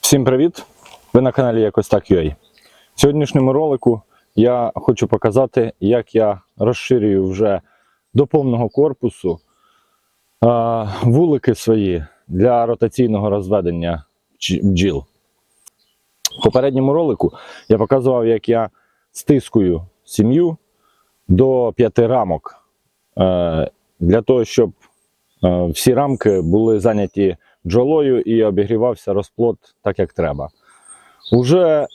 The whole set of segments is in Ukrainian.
Всім привіт! Ви на каналі Якось так UA. В сьогоднішньому ролику я хочу показати, як я розширюю вже до повного корпусу вулики свої для ротаційного розведення бджіл. В попередньому ролику я показував, як я стискую сім'ю до п'яти рамок для того, щоб е, всі рамки були зайняті бджолою і обігрівався розплод так, як треба. Уже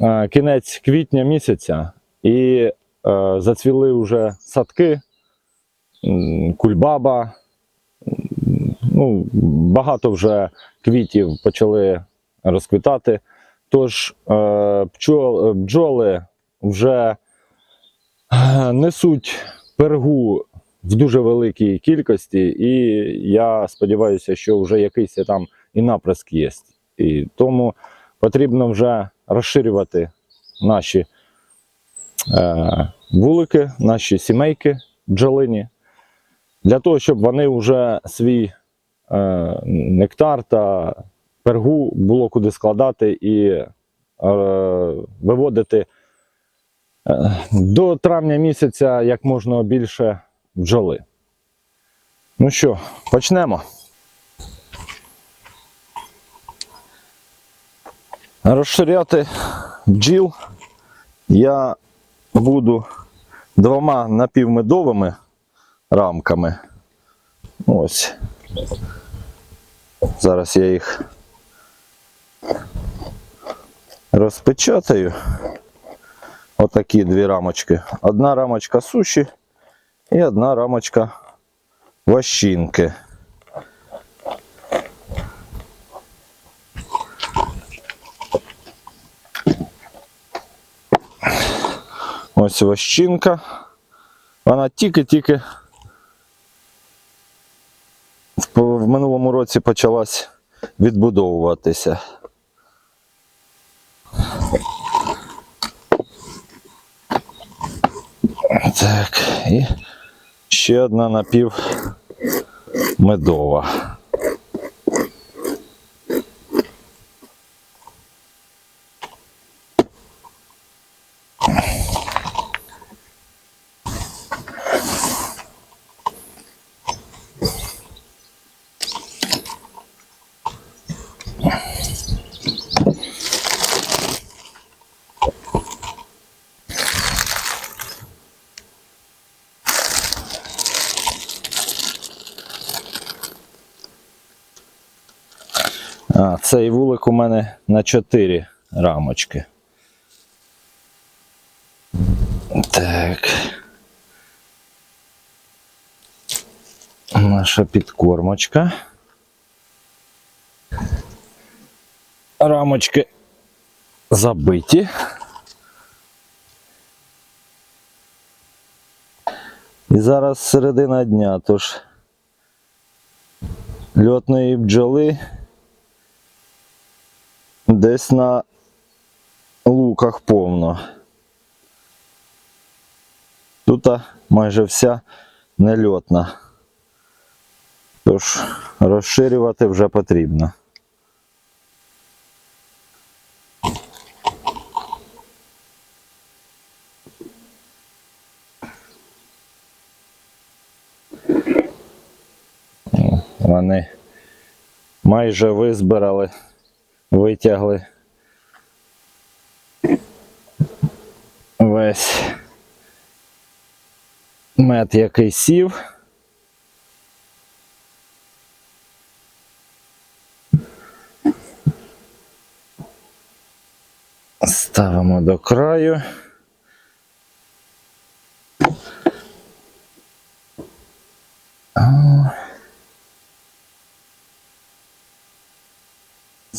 е, кінець квітня місяця і е, зацвіли вже садки, кульбаба. Ну, багато вже квітів почали розквітати. Тож е, бджоли вже е, несуть пергу в дуже великій кількості, і я сподіваюся, що вже якийсь там і наприск є. І тому потрібно вже розширювати наші е, вулики, наші сімейки бджолині, для того, щоб вони вже свій е, нектар та пергу було куди складати і е, виводити е, до травня місяця як можна більше бджоли. Ну що, почнемо. Розширяти бджіл я буду двома напівмедовими рамками. Ось. Зараз я їх розпечатаю. Отакі дві рамочки. Одна рамочка суші і одна рамочка ващинки. Ось ващинка. Вона тільки-тільки в, минулому році почалась відбудовуватися. Так, і ще одна напів медова. А, цей у мене на 4 рамочки. Так. Наша підкормочка. Рамочки забиті. І зараз середина дня, тож льотної бджоли десь на луках повно. Тут майже вся нельотна. Тож розширювати вже потрібно. Вони майже визбирали витягли весь мед, який сів. Ставимо до краю.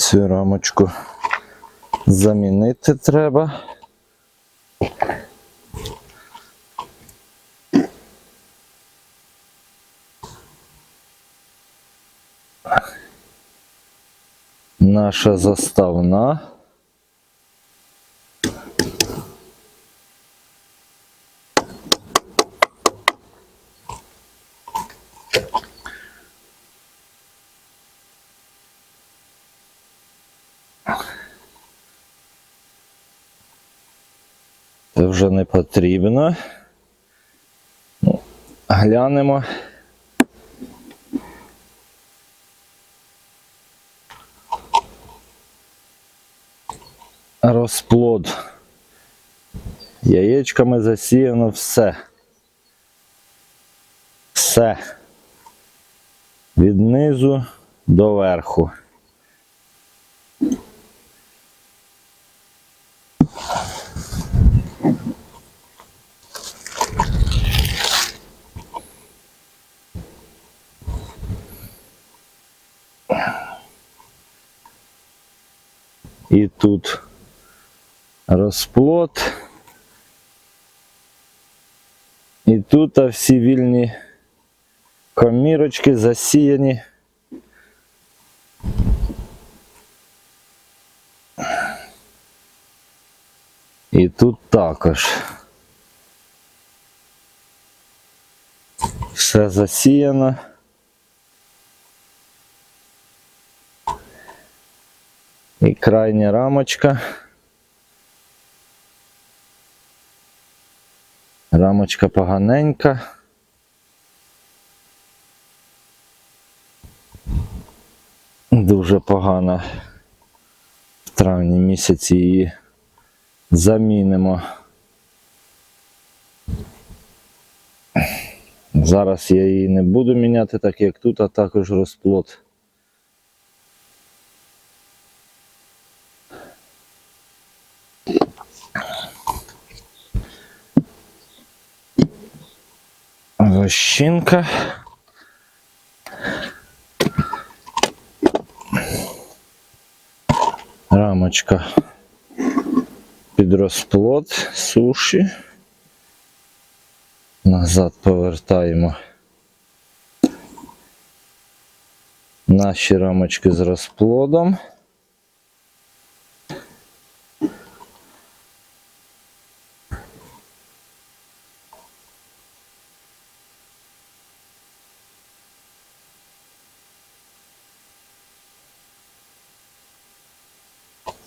Цю рамочку замінити треба. Наша заставна. Це вже не потрібно. Ну, глянемо. Розплод. Яєчками засіяно все. Все. Від низу до верху. І тут розплод. І тут всі вільні комірочки засіяні. І тут також. Все засіяно. І крайня рамочка. Рамочка поганенька. Дуже погана. В травні місяці її замінимо. Зараз я її не буду міняти, так як тут, а також розплод. Вощинка. Рамочка під розплод суші. Назад повертаємо наші рамочки з розплодом.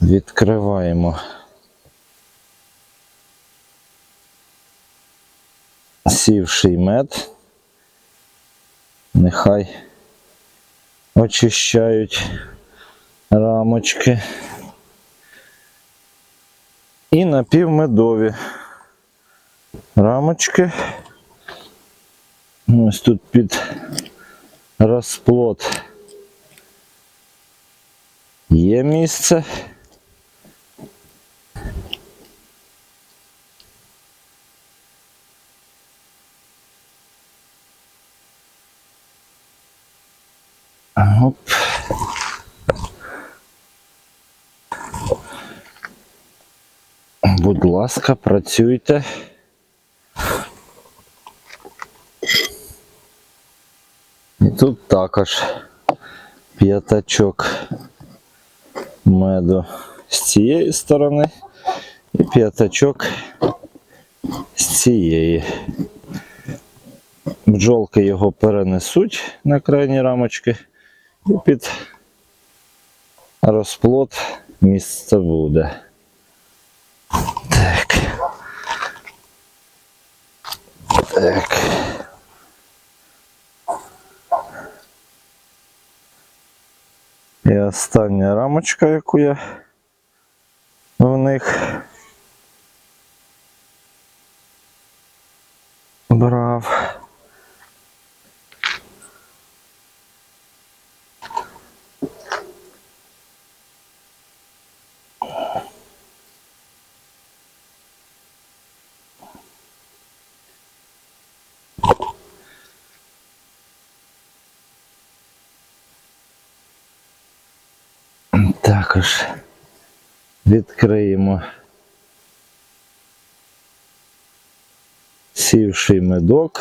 Відкриваємо сівший мед. Нехай очищають рамочки. І напівмедові рамочки. Ось тут під розплод є місце. Оп. Будь ласка, працюйте. І тут також п'ятачок меду з цієї сторони і п'ятачок з цієї. Бджолки його перенесуть на крайні рамочки і під розплод місце буде. Так. Так. І остання рамочка, яку я в них Також відкриємо сівший медок.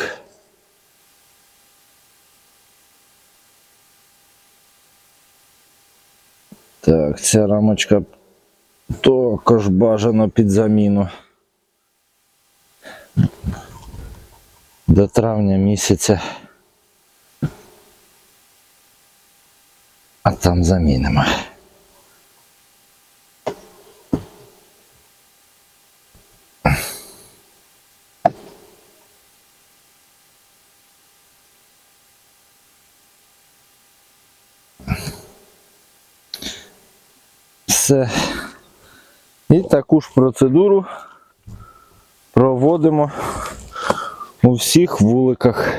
Так, ця рамочка також бажано під заміну. До травня місяця А там замінимо. Все. І таку ж процедуру проводимо у всіх вуликах.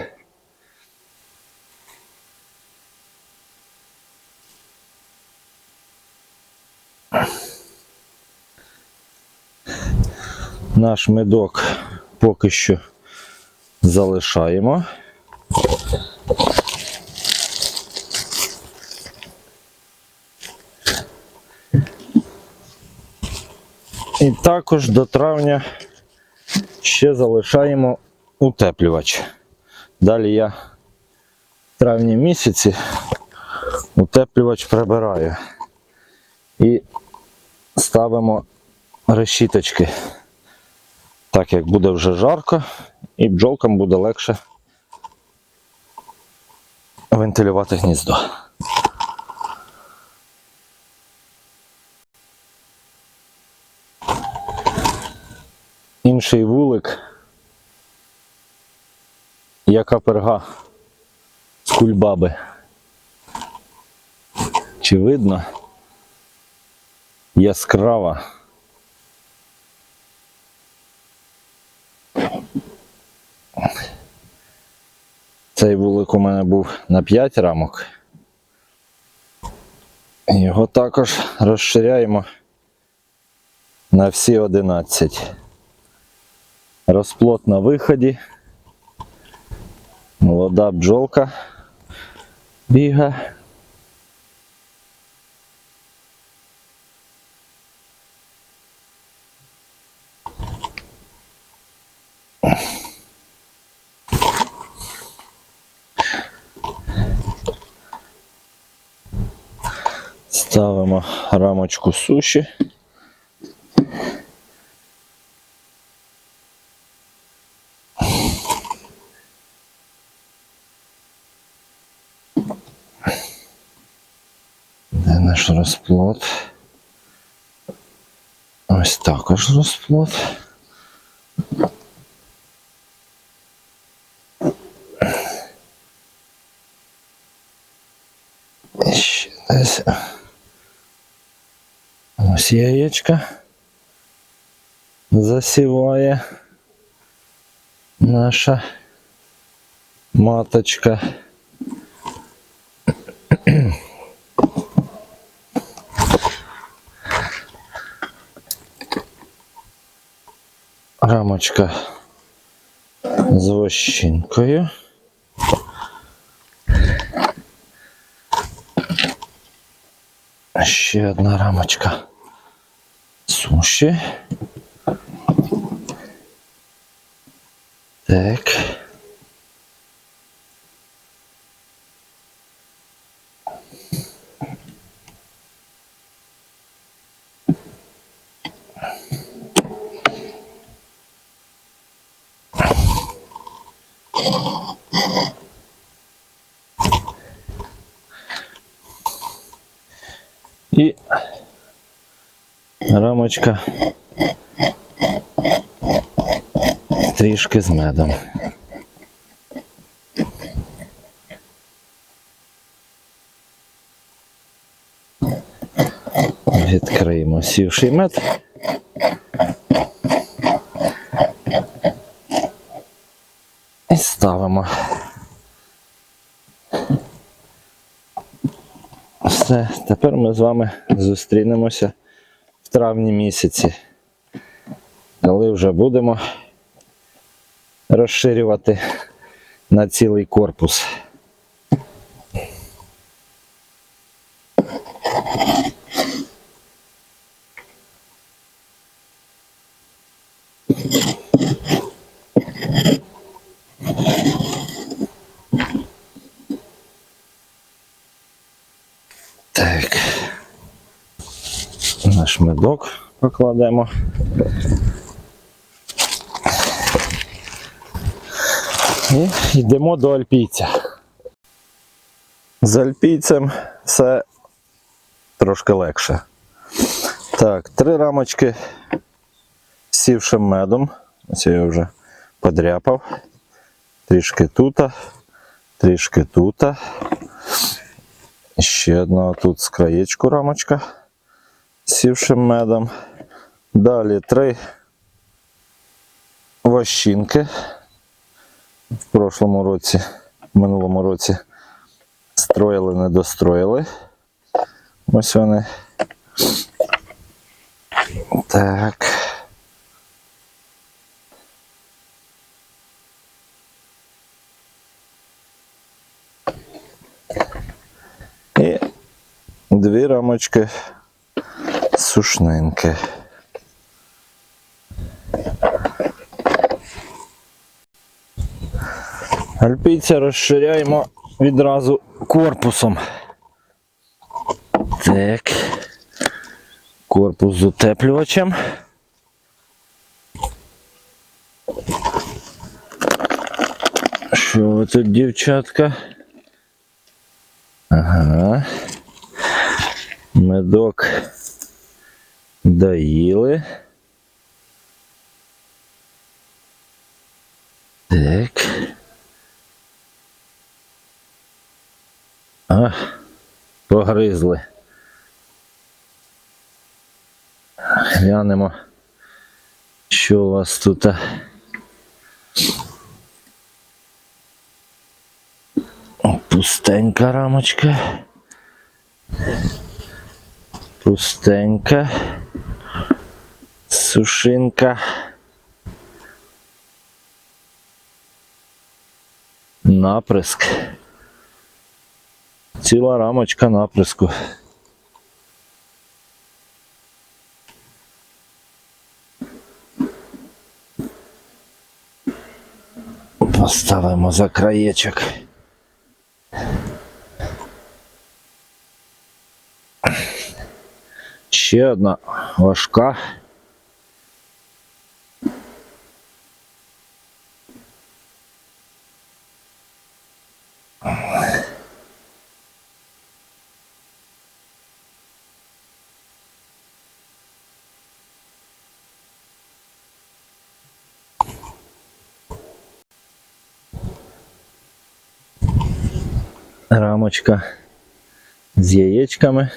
Наш медок поки що залишаємо. І також до травня ще залишаємо утеплювач. Далі я в травні місяці утеплювач прибираю. І ставимо решіточки. Так як буде вже жарко, і бджолкам буде легше вентилювати гніздо. Інший вулик, яка перга з кульбаби. Чи видно? Яскрава. Цей вулик у мене був на 5 рамок. Його також розширяємо на всі 11. Розплод на виході. Молода бджолка біга. Ставимо рамочку суші. Де наш розплод? Ось також розплод. І Ще десь. Ось яєчка засіває наша маточка. Рамочка з вощинкою. Ще одна рамочка суші. Так. І рамочка трішки з медом. Відкриємо сівший мед. Ставимо. Все, тепер ми з вами зустрінемося в травні місяці, коли вже будемо розширювати на цілий корпус. Так. Медок покладемо. І йдемо до альпійця. З альпійцем все трошки легше. Так, три рамочки з сівшим медом. Ось я вже подряпав. Трішки тут, трішки тут. Ще одна тут з краєчку рамочка сівшим медом. Далі три вощинки. В прошлому році, в минулому році строїли, не достроїли. Ось вони. Так. І дві рамочки сушнинки. Альпійця розширяємо відразу корпусом. Так. Корпус з утеплювачем. Що ви тут, дівчатка? Ага. Медок доїли. Так. А, погризли. Глянемо, що у вас тут. Пустенька рамочка. Пустенька. Сушинка. Наприск. Ціла рамочка наприску. Поставимо за краєчок. Ще одна важка. Рамочка з яєчками.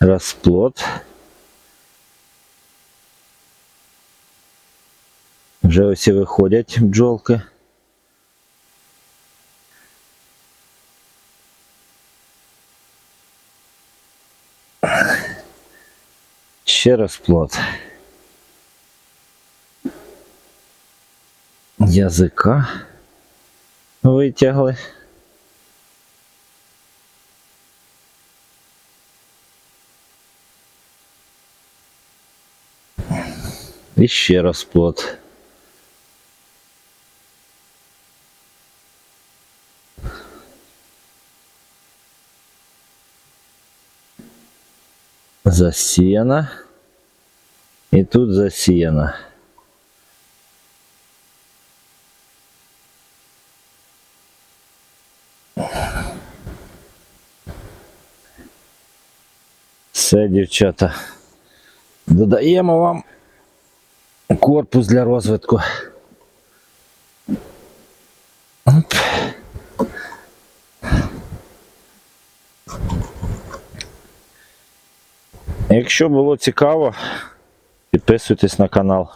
Розплод. Вже ось і виходять бджолки. Ще розплод. Язика витягли. І ще розплод. Засіяна. І тут засіяна. Все, дівчата. Додаємо вам корпус для розвитку. Якщо було цікаво, підписуйтесь на канал.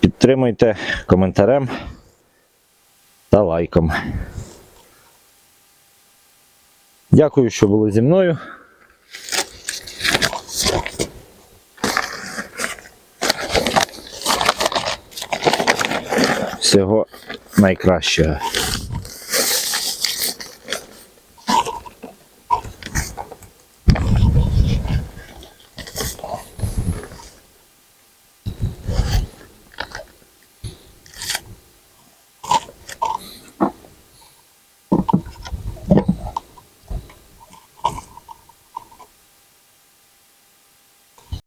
Підтримуйте коментарем та лайком. Дякую, що були зі мною. Всього найкращого.